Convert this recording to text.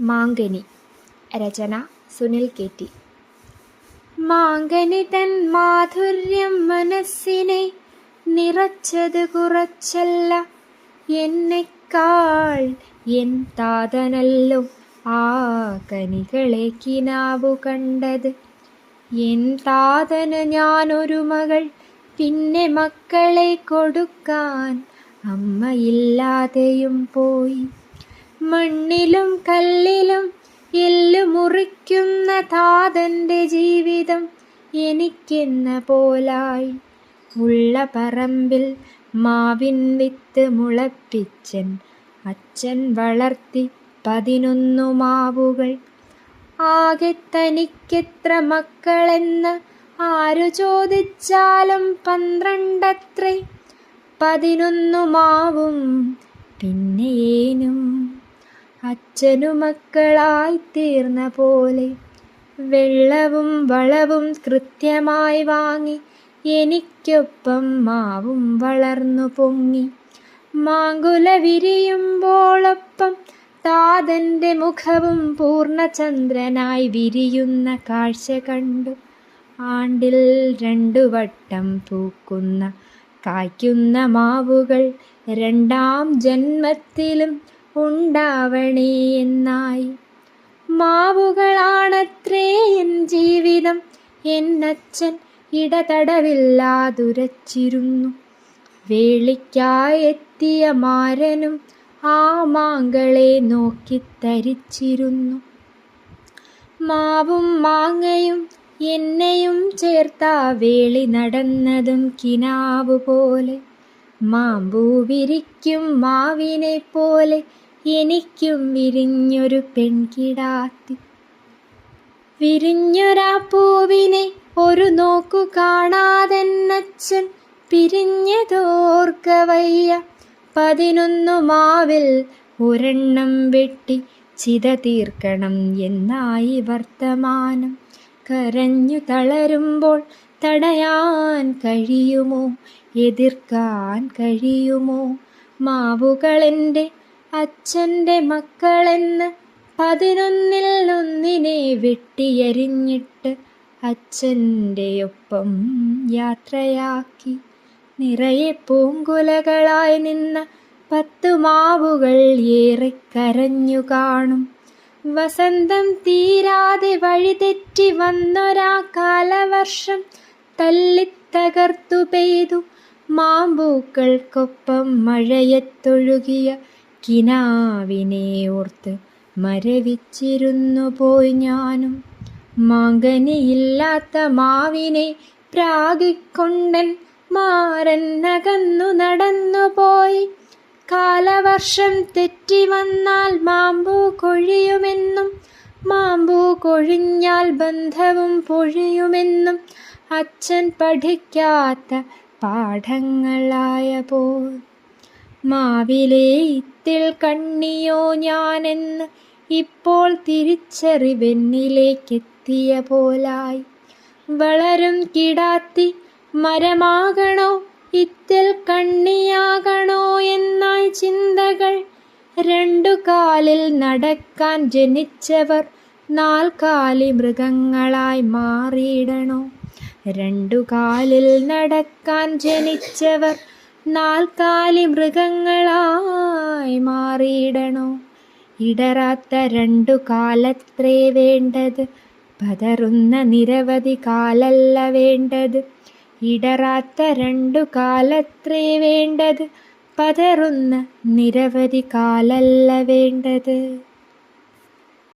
മാങ്കനി. രചന Sunil K T മാങ്കനി തൻ മാധുര്യം മനസ്സിനെ നിറച്ചത് കുറച്ചല്ല. എന്നെക്കാൾ എൻ താതനല്ലോ ആ കനികളെ കിനാവു കണ്ടത്. എൻ താതന് ഞാനൊരു മകൾ പിന്നെ മക്കളെ കൊടുക്കാൻ അമ്മയില്ലാതെയും പോയി. മണ്ണിലും കല്ലിലും എല്ലു മുറിക്കുന്ന താതന്റെ ജീവിതം എനിക്കെന്ന പോലായി. ഉള്ള പറമ്പിൽ മാവിൻ വിത്ത് മുളപ്പിച്ചൻ അച്ഛൻ വളർത്തി പതിനൊന്നു മാവുകൾ. ആകെ തനിക്കെത്ര മക്കളെന്ന് ആരു ചോദിച്ചാലും പന്ത്രണ്ടത്രേ. പതിനൊന്നു മാവും പിന്നെ ഏനും. അച്ഛനു മക്കളായി തീർന്ന പോലെ വെള്ളവും വളവും കൃത്യമായി വാങ്ങി എനിക്കൊപ്പം മാവും വളർന്നു പൊങ്ങി. മാങ്കുല വിരിയുമ്പോളൊപ്പം താതന്റെ മുഖവും പൂർണചന്ദ്രനായി വിരിയുന്ന കാഴ്ച കണ്ടു. ആണ്ടിൽ രണ്ടു വട്ടം പൂക്കുന്ന കായ്ക്കുന്ന മാവുകൾ രണ്ടാം ജന്മത്തിലും ഉണ്ടാവണേ എന്നായി. മാവുകളാണത്രേ എൻ ജീവിതം. എന്നച്ഛൻ ഇടതടവില്ലാതുരച്ചിരുന്നു വേളിക്കായെത്തിയ മാരനും ആ മാങ്കളെ നോക്കിത്തരിച്ചിരുന്നു മാവും മാങ്ങയും എന്നെയും ചേർത്താ വേളി നടന്നതും കിനാവ് പോലെ മാമ്പൂ വിരിക്കും മാവിനെ പോലെ എനിക്കും വിരിഞ്ഞൊരു പെൺകിടാത്തി. വിരിഞ്ഞൊരാ പൂവിനെ ഒരു നോക്കു കാണാതെന്നച്ഛൻ പിരിഞ്ഞതോർക്കവയ്യ പതിനൊന്നു മാവിൽ ഒരെണ്ണം വെട്ടി ചിത തീർക്കണം എന്നായി വർത്തമാനം. കരഞ്ഞു തളരുമ്പോൾ തടയാൻ കഴിയുമോ? എതിർക്കാൻ കഴിയുമോ? മാവുകളെന്റെ അച്ഛന്റെ മക്കളെന്ന് പതിനൊന്നിൽ ഒന്നിനെ വെട്ടിയരിഞ്ഞിട്ട് അച്ഛന്റെ ഒപ്പം യാത്രയാക്കി. നിറയെ പൂങ്കുലകളായി നിന്ന പത്തു മാവുകൾ ഏറെ കരഞ്ഞു കാണും. വസന്തം തീരാതെ വഴിതെറ്റി വന്നൊരാ കാലവർഷം തല്ലിത്തകർത്തു പെയ്തു. മാമ്പൂക്കൾക്കൊപ്പം മഴയത്തൊഴുകിയ കിനാവിനെ ഓർത്ത് മരവിച്ചിരുന്നു പോയി ഞാനും. മാങ്കനിയില്ലാത്ത മാവിനെ പ്രാഗിക്കൊണ്ടൻ മാരൻ നടന്നു പോയി. കാലവർഷം തെറ്റി വന്നാൽ മാമ്പൂ കൊഴിയുമെന്നും മാമ്പൂ കൊഴിഞ്ഞാൽ ബന്ധവും പൊഴിയുമെന്നും അച്ഛൻ പഠിക്കാത്ത പാഠങ്ങളായപ്പോൾ മാവിലെ ഇത്തിൽ കണ്ണിയോ ഞാനെന്ന് ഇപ്പോൾ തിരിച്ചറിവെന്നിലേക്കെത്തിയ പോലായി വളരും കിടാത്തി മരമാകണോ? ഇത്തിൽ കണ്ണിയാകണോ? എന്നായി ചിന്തകൾ രണ്ടു കാലിൽ നടക്കാൻ ജനിച്ചവർ നാൽക്കാലി മൃഗങ്ങളായി മാറിയിടണോ? രണ്ടു കാലിൽ നടക്കാൻ ജനിച്ചവർ നാൽക്കാലി മൃഗങ്ങളായി മാറിയിടണോ? ഇടറാത്ത രണ്ടു കാലത്രേ വേണ്ടത്? പതറുന്ന നിരവധി കാലല്ല വേണ്ടത്? ഇടറാത്ത രണ്ടു കാലത്രേ വേണ്ടത്? പതറുന്ന നിരവധി കാലല്ല വേണ്ടത്?